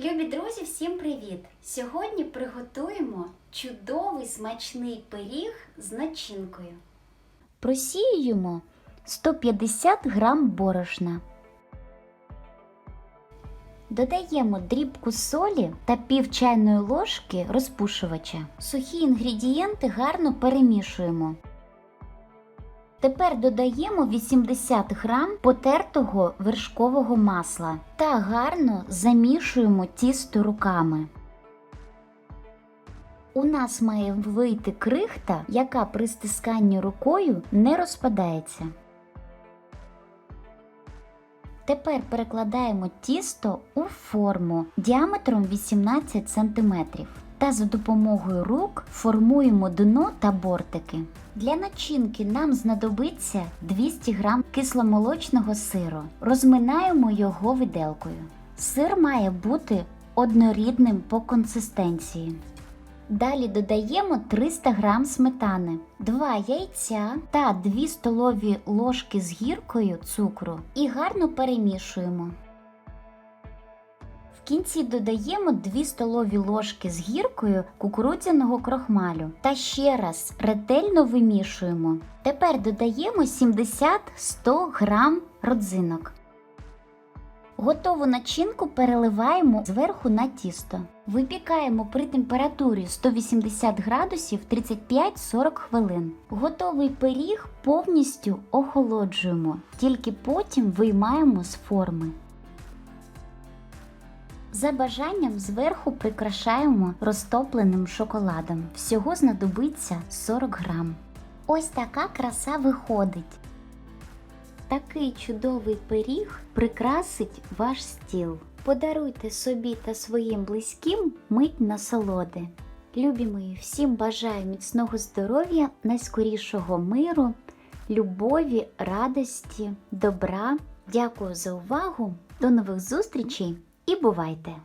Любі друзі, всім привіт! Сьогодні приготуємо чудовий смачний пиріг з начинкою. Просіюємо 150 грам борошна. Додаємо дрібку солі та пів чайної ложки розпушувача. Сухі інгредієнти гарно перемішуємо. Тепер додаємо 80 грам потертого вершкового масла та гарно замішуємо тісто руками. У нас має вийти крихта, яка при стисканні рукою не розпадається. Тепер перекладаємо тісто у форму діаметром 18 см та за допомогою рук формуємо дно та бортики. Для начинки нам знадобиться 200 г кисломолочного сиру. Розминаємо його виделкою. Сир має бути однорідним по консистенції. Далі додаємо 300 г сметани, 2 яйця та 2 столові ложки з гіркою цукру і гарно перемішуємо. В кінці додаємо 2 столові ложки з гіркою кукурудзяного крохмалю та ще раз ретельно вимішуємо. Тепер додаємо 70-100 грам родзинок. Готову начинку переливаємо зверху на тісто. Випікаємо при температурі 180 градусів 35-40 хвилин. Готовий пиріг повністю охолоджуємо, тільки потім виймаємо з форми. За бажанням зверху прикрашаємо розтопленим шоколадом. Всього знадобиться 40 грам. Ось така краса виходить. Такий чудовий пиріг прикрасить ваш стіл. Подаруйте собі та своїм близьким мить насолоди. Любі мої, всім бажаю міцного здоров'я, найскорішого миру, любові, радості, добра. Дякую за увагу. До нових зустрічей і бувайте!